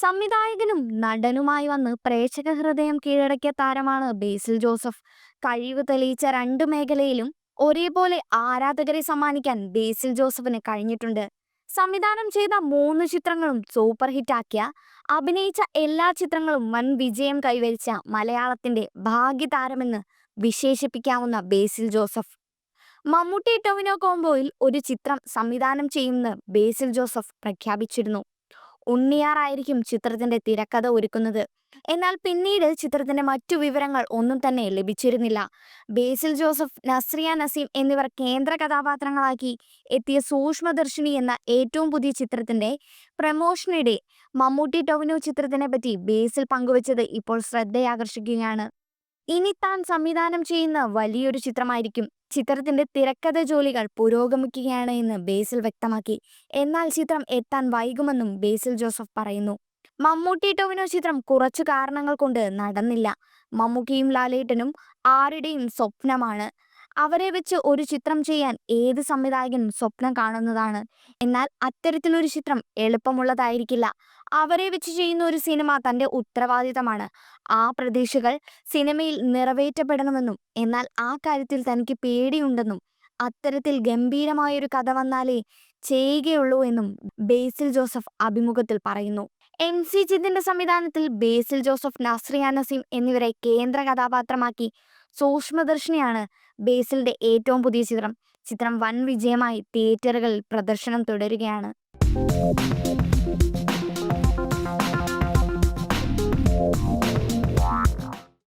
സംവിധായകനും നടനുമായി വന്ന് പ്രേക്ഷക ഹൃദയം കീഴടക്കിയ താരമാണ് ബേസിൽ ജോസഫ്. കഴിവ് തെളിയിച്ച രണ്ട് മേഖലയിലും ഒരേപോലെ ആരാധകരെ സമ്മാനിക്കാൻ ബേസിൽ ജോസഫിന് കഴിഞ്ഞിട്ടുണ്ട്. സംവിധാനം ചെയ്ത മൂന്ന് ചിത്രങ്ങളും സൂപ്പർ ഹിറ്റാക്കിയ അഭിനയിച്ച എല്ലാ ചിത്രങ്ങളും വൻ വിജയം കൈവരിച്ച മലയാളത്തിന്റെ ഭാഗ്യതാരമെന്ന് വിശേഷിപ്പിക്കാവുന്ന ബേസിൽ ജോസഫ്. മമ്മൂട്ടി ടൊവിനോ കോംബോയിൽ ഒരു ചിത്രം സംവിധാനം ചെയ്യുമെന്ന് ബേസിൽ ജോസഫ് പ്രഖ്യാപിച്ചിരുന്നു. ഉണ്ണിയാറായിരിക്കും ചിത്രത്തിന്റെ തിരക്കഥ ഒരുക്കുന്നത്. എന്നാൽ പിന്നീട് ചിത്രത്തിന്റെ മറ്റു വിവരങ്ങൾ ഒന്നും തന്നെ ലഭിച്ചിരുന്നില്ല. ബേസിൽ ജോസഫ് നസ്രിയ നസീം എന്നിവർ കേന്ദ്ര കഥാപാത്രങ്ങളാക്കി എത്തിയ സൂക്ഷ്മദർശിനി എന്ന ഏറ്റവും പുതിയ ചിത്രത്തിന്റെ പ്രമോഷനിടെ മമ്മൂട്ടി ടൊവിനോ ചിത്രത്തിനെ പറ്റി ബേസിൽ പങ്കുവച്ചത് ഇപ്പോൾ ശ്രദ്ധയാകർഷിക്കുകയാണ്. ഇനി താൻ സംവിധാനം ചെയ്യുന്ന വലിയൊരു ചിത്രമായിരിക്കും. ചിത്രത്തിന്റെ തിരക്കഥ ജോലികൾ പുരോഗമിക്കുകയാണ് എന്ന് ബേസിൽ വ്യക്തമാക്കി. എന്നാൽ ചിത്രം എത്താൻ വൈകുമെന്നും ബേസിൽ ജോസഫ് പറയുന്നു. മമ്മൂട്ടി ടോവിനോ ചിത്രം കുറച്ചു കാരണങ്ങൾ കൊണ്ട് നടന്നില്ല. മമ്മൂക്കിയും ലാലേട്ടനും ആരുടെയും സ്വപ്നമാണ്. അവരെ വെച്ച് ഒരു ചിത്രം ചെയ്യാൻ ഏത് സംവിധായകനും സ്വപ്നം കാണുന്നതാണ്. എന്നാൽ അത്തരത്തിലൊരു ചിത്രം എളുപ്പമുള്ളതായിരിക്കില്ല. അവരെ വെച്ച് ചെയ്യുന്ന ഒരു സിനിമ തന്റെ ഉത്തരവാദിത്തമാണ്. ആ പ്രതീക്ഷകൾ സിനിമയിൽ നിറവേറ്റപ്പെടണമെന്നും എന്നാൽ ആ കാര്യത്തിൽ തനിക്ക് പേടിയുണ്ടെന്നും അത്തരത്തിൽ ഗംഭീരമായൊരു കഥ വന്നാലേ ചെയ്യുകയുള്ളൂ എന്നും ബേസിൽ ജോസഫ് അഭിമുഖത്തിൽ പറയുന്നു. എം സി ജിതിന്റെ സംവിധാനത്തിൽ ബേസിൽ ജോസഫ് നസ്രിയ നസീം എന്നിവരെ കേന്ദ്ര കഥാപാത്രമാക്കി സൂക്ഷ്മദർശിനിയാണ് ബേസിലിന്റെ ഏറ്റവും പുതിയ ചിത്രം. ചിത്രം വൻ വിജയമായി തിയേറ്ററുകളിൽ പ്രദർശനം തുടരുകയാണ്.